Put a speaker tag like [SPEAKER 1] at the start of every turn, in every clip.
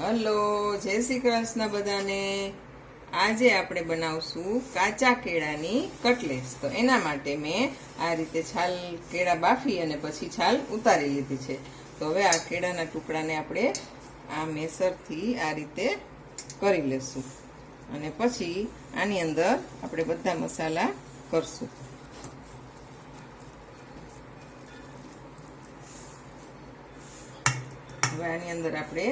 [SPEAKER 1] Hello, જય શ્રી કૃષ્ણ બધાને. આજે આપણે બનાવશું કાચા કેળાની કટલેસ તો એના માટે મેં આ રીતે છાલ કેળા બાફી અને પછી છાલ ઉતારી લીધી છે. તો હવે આ કેળાના ટુકડાને આપણે આ મેસરથી આ રીતે કરી લેશું. અને પછી આની અંદર આપણે બધા મસાલા કરશું. હવે આની અંદર આપણે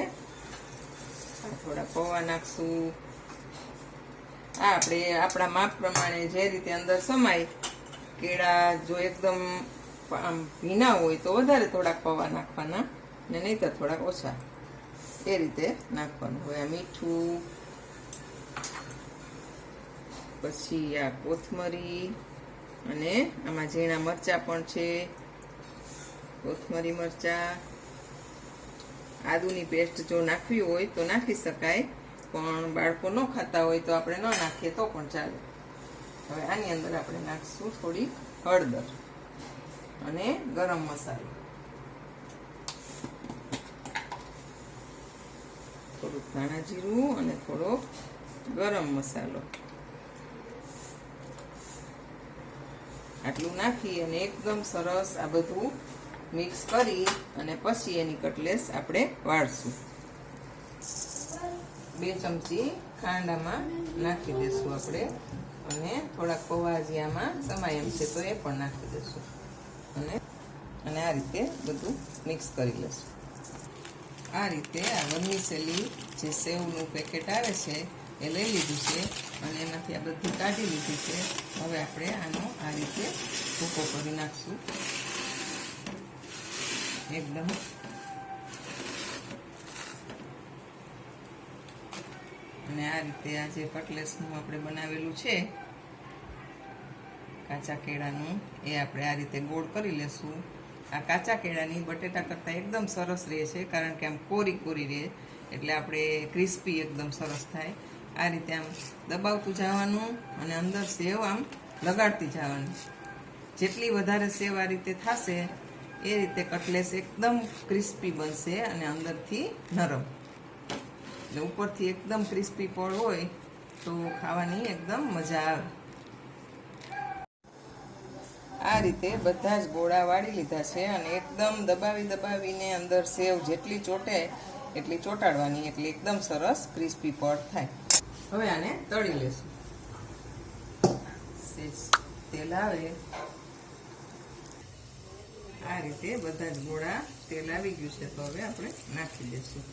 [SPEAKER 1] થોડા પૌવા નાખશું. આ આપણે આપણા માપ પ્રમાણે જે રીતે અંદર સમાય, કેળા જો એકદમ આમ ભીના હોય તો વધારે થોડાક પૌવા નાખવાના ને નહીં તો થોડાક ઓછા. એ રીતે નાખવાનું હોય આ મીઠું. પછી આ કોથમરી અને આમાં ઝીણા મરચાં પણ છે. કોથમરી મરચાં. આદુની પેસ્ટ જો નાખવી હોય તો નાખી શકાય, પણ બાળકો ન ખાતા હોય તો આપણે ન નાખીએ તો પણ ચાલે. હવે આની અંદર આપણે નાખશું થોડી હળદર અને ગરમ મસાલો. થોડુંક ધાણા જીરું અને થોડોક ગરમ મસાલો. આટલું નાખી અને એકદમ સરસ આ બધું મિક્સ કરી અને પછી એની કટલેસ આપણે વાળશું. બે ચમચી ખાંડામાં નાખી દઈશું આપણે અને થોડાક પવાજિયામાં સમાય છે તો એ પણ નાખી દઈશું અને અને આ રીતે બધું મિક્સ કરી લઈશું આ રીતે આ વનીસેલી જે સેવનું પેકેટ આવે છે એ લઈ લીધું છે અને એમાંથી આ બધું કાઢી લીધી છે. હવે આપણે આનો આ રીતે ભૂકો કરી નાખશું. એકદમ. અને આ રીતે આ જે કટલેસનું આપણે બનાવેલું છે, કાચા કેળાનું, એ આપણે આ રીતે ગોળ કરી લેશું. આ કાચા કેળાની બટેટા કરતાં એકદમ સરસ રહે છે, કારણ કે આમ કોરી કોરી રહે, એટલે આપણે ક્રિસ્પી એકદમ સરસ થાય. આ રીતે આમ દબાવતું જવાનું અને અંદર સેવ આમ લગાડતી જવાની. જેટલી વધારે સેવ આ રીતે થશે એ રીતે કટલેસ એકદમ ક્રિસ્પી બનશે અને અંદરથી નરમ. એટલે ઉપરથી એકદમ ક્રિસ્પી પડ હોય તો ખાવાની એકદમ મજા આવે. આ રીતે બધા જ ગોળા વાળી લીધા છે અને એકદમ દબાવી દબાવીને અંદર સેવ જેટલી ચોટે એટલી ચોટાડવાની, એટલે એકદમ સરસ ક્રિસ્પી પડ થાય. હવે આને તળી લેશું. તેલ આવે. આ રીતે બધા જ ગોળા તેલ આવી ગયું છે, તો હવે આપણે નાખી દઈશું.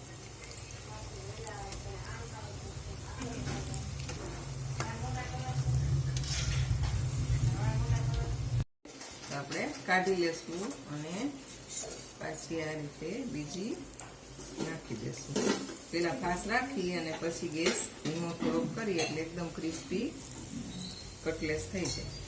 [SPEAKER 1] આપણે કાઢી લેશું અને પાછી આ રીતે બીજી નાખી દેશું પેલા ફાસ રાખી અને પછી ગેસ ધીમો થોડોક કરી એટલે એકદમ ક્રિસ્પી કટલેસ થઈ જાય.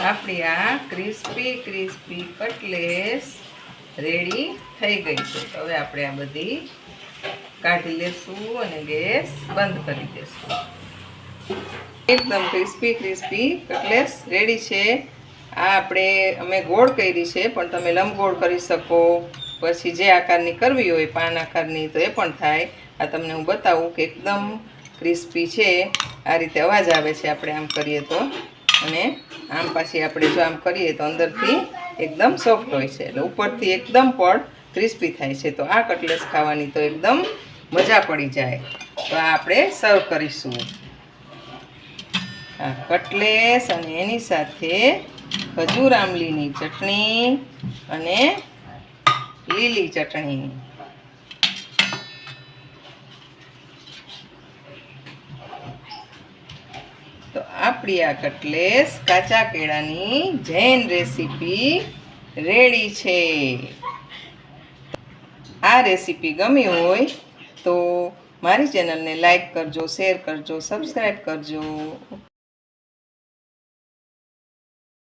[SPEAKER 1] આપણી આ ક્રિસ્પી ક્રિસ્પી કટલેસ રેડી થઈ ગઈ છે. હવે આપણે આ બધી કાઢી લેશું અને ગેસ બંધ કરી દેશું. એકદમ ક્રિસ્પી ક્રિસ્પી કટલેસ રેડી છે. આ આપણે, અમે ગોળ કરી છે, પણ તમે લંબગોળ કરી શકો. પછી જે આકારની કરવી હોય, પાન આકારની, તો એ પણ થાય. આ તમને હું બતાવું કે એકદમ ક્રિસ્પી છે. આ રીતે અવાજ આવે છે, આપણે આમ કરીએ તો. અને આમ પાછી આપણે જો આમ કરીએ તો અંદરથી એકદમ સોફ્ટ હોય છે. એટલે ઉપરથી એકદમ પણ ક્રિસ્પી થાય છે. તો આ કટલેસ ખાવાની તો એકદમ મજા પડી જાય. તો આ આપણે સર્વ કરીશું. આ કટલેસ અને એની સાથે ખજૂર આમલીની ચટણી અને લીલી ચટણી. આપણી આ કટલેસ કાચા કેળાની જૈન રેસીપી રેડી છે. આ રેસીપી ગમી હોય તો મારી ચેનલને લાઈક કરજો, શેર કરજો, સબસ્ક્રાઈબ કરજો.